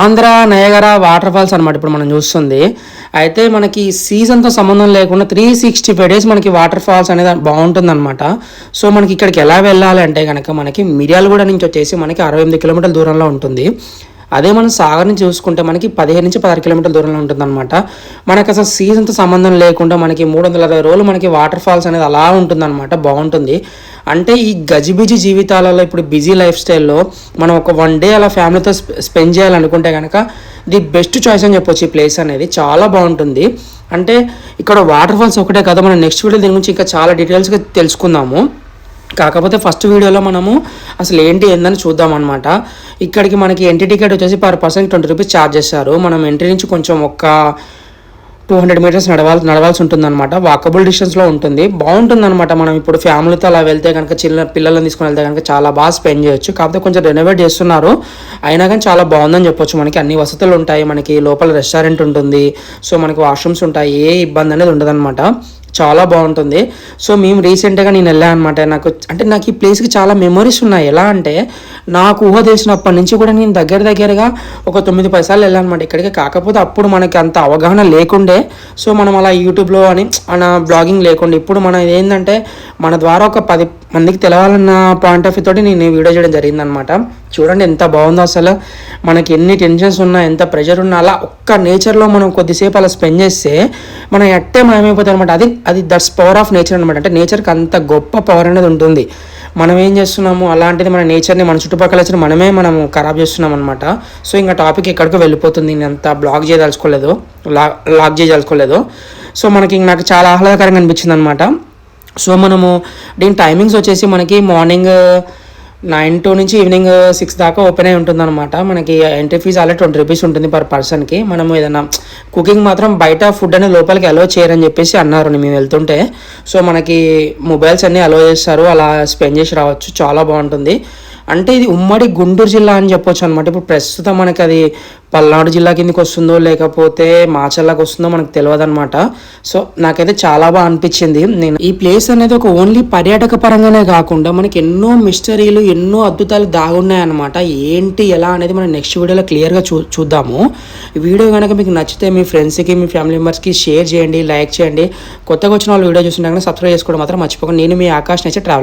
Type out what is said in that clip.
Andhra Niagara water falls అనమాట ఇప్పుడు మనం చూస్తుంది. అయితే మనకి సీజన్తో సంబంధం లేకుండా త్రీ సిక్స్టీ ఫైవ్ డేస్ మనకి వాటర్ ఫాల్స్ అనేది బాగుంటుంది అనమాట సో మనకి ఇక్కడికి ఎలా వెళ్ళాలి అంటే కనుక మనకి మిర్యాలగూడ నుంచి వచ్చేసి మనకి అరవై ఎనిమిది కిలోమీటర్ల దూరంలో ఉంటుంది. అదే మనం సాగర్ నుంచి చూసుకుంటే మనకి పదిహేను నుంచి పదహారు కిలోమీటర్ల దూరంలో ఉంటుంది అనమాట మనకి అసలు సీజన్తో సంబంధం లేకుండా మనకి మూడు వందల అరవై రోజులు మనకి వాటర్ ఫాల్స్ అనేది అలా ఉంటుందన్నమాట బాగుంటుంది. అంటే ఈ గజిబిజి జీవితాలలో ఇప్పుడు బిజీ లైఫ్ స్టైల్లో మనం ఒక వన్ డే అలా ఫ్యామిలీతో స్పెండ్ చేయాలనుకుంటే కనుక ది బెస్ట్ చాయిస్ అని చెప్పొచ్చు ఈ ప్లేస్ అనేది చాలా బాగుంటుంది. అంటే ఇక్కడ వాటర్ ఫాల్స్ ఒకటే కదా మనం నెక్స్ట్ వీడియో దీని గురించి ఇంకా చాలా డీటెయిల్స్గా తెలుసుకుందాము. కాకపోతే ఫస్ట్ వీడియోలో మనము అసలు ఏంటి ఏందని చూద్దాం అనమాట ఇక్కడికి మనకి ఎంట్రీ టికెట్ వచ్చేసి per person twenty rupees charge చేస్తారు మనం ఎంట్రీ నుంచి కొంచెం ఒక టూ హండ్రెడ్ మీటర్స్ నడవాలి నడవాల్సి ఉంటుందన్నమాట. వాకబుల్ డిస్టెన్స్లో ఉంటుంది. బాగుంటుందన్నమాట. మనం ఇప్పుడు ఫ్యామిలీతో అలా వెళ్తే కనుక చిన్న పిల్లల్ని తీసుకుని వెళ్తే కనుక చాలా బాగా స్పెండ్ చేయొచ్చు. కాకపోతే కొంచెం రెనోవేట్ చేస్తున్నారు. అయినా కానీ చాలా బాగుందని చెప్పొచ్చు మనకి. అన్ని వసతులు ఉంటాయి. మనకి లోపల రెస్టారెంట్ ఉంటుంది. సో మనకి వాష్రూమ్స్ ఉంటాయి. ఏ ఇబ్బంది అనేది ఉండదన్నమాట. చాలా బాగుంటుంది. సో మేము రీసెంట్గా నేను వెళ్ళాను అనమాట నాకు అంటే నాకు ఈ ప్లేస్కి చాలా మెమరీస్ ఉన్నాయి. ఎలా అంటే నాకు ఊహ తెలిసినప్పటి నుంచి కూడా నేను దగ్గర దగ్గరగా ఒక తొమ్మిది పది సార్లు వెళ్ళాను అనమాట ఇక్కడికి. కాకపోతే అప్పుడు మనకి అంత అవగాహన లేకుండే. సో మనం అలా యూట్యూబ్లో అని మన బ్లాగింగ్ లేకుండా. ఇప్పుడు మనం ఏంటంటే మన ద్వారా ఒక పది మందికి తెలవాలన్న పాయింట్ ఆఫ్ వ్యూ తోటి నేను వీడియో చేయడం జరిగిందనమాట చూడండి ఎంత బాగుందో అసలు. మనకి ఎన్ని టెన్షన్స్ ఉన్నా ఎంత ప్రెషర్ ఉన్నా అలా ఒక్క నేచర్లో మనం కొద్దిసేపు అలా స్పెండ్ చేస్తే మనం ఎట్టే మాయమైపోతాం అనమాట అది అది దట్స్ పవర్ ఆఫ్ నేచర్ అనమాట అంటే నేచర్కి అంత గొప్ప పవర్ అనేది ఉంటుంది. మనం ఏం చేస్తున్నాము? అలాంటిది మన నేచర్ని మన చుట్టుపక్కల వచ్చిన మనమే మనం ఖరాబ్ చేస్తున్నాం అనమాట సో ఇంకా టాపిక్ ఎక్కడికో వెళ్ళిపోతుంది. నేను అంత బ్లాగ్ చేయదలుచుకోలేదు. లా లాగ్ చేయదలుచుకోలేదు. సో మనకి నాకు చాలా ఆహ్లాదకరంగా అనిపించింది అనమాట సో మనము దీని టైమింగ్స్ వచ్చేసి మనకి మార్నింగ్ నైన్ టు నుంచి ఈవినింగ్ సిక్స్ uh, దాకా ఓపెన్ అయి ఉంటుందన్నమాట. మనకి ఎంట్రీ ఫీజు అలా ట్వంటీ రూపీస్ ఉంటుంది పర్ పర్సన్కి మనం ఏదైనా కుకింగ్ మాత్రం బయట ఫుడ్ అనేది లోపలికి అలో చేయరని చెప్పేసి అన్నారు మేము వెళ్తుంటే. సో మనకి మొబైల్స్ అన్నీ అలో చేస్తారు అలా స్పెండ్ చేసి రావచ్చు. చాలా బాగుంటుంది. అంటే ఇది ఉమ్మడి గుంటూరు జిల్లా అని చెప్పొచ్చు అనమాట ఇప్పుడు ప్రస్తుతం మనకి అది పల్నాడు జిల్లా కిందకి వస్తుందో లేకపోతే మాచల్లాకి వస్తుందో మనకు తెలియదు అనమాట సో నాకైతే చాలా బాగా అనిపించింది. నేను ఈ ప్లేస్ అనేది ఒక ఓన్లీ పర్యాటక పరంగానే కాకుండా మనకి ఎన్నో మిస్టరీలు ఎన్నో అద్భుతాలు దాగున్నాయన్నమాట ఏంటి ఎలా అనేది మనం నెక్స్ట్ వీడియోలో క్లియర్గా చూ చూద్దాము. ఈ వీడియో కనుక మీకు నచ్చితే మీ ఫ్రెండ్స్కి మీ ఫ్యామిలీ మెంబర్స్కి షేర్ చేయండి లైక్ చేయండి. కొత్తగా వచ్చిన వాళ్ళు వీడియో చూసినా కనుక సబ్స్క్రైబ్ చేసుకోవడం మాత్రం మర్చిపోకండి. నేను మీ ఆకాష్ నచ్చే ట్రావెల్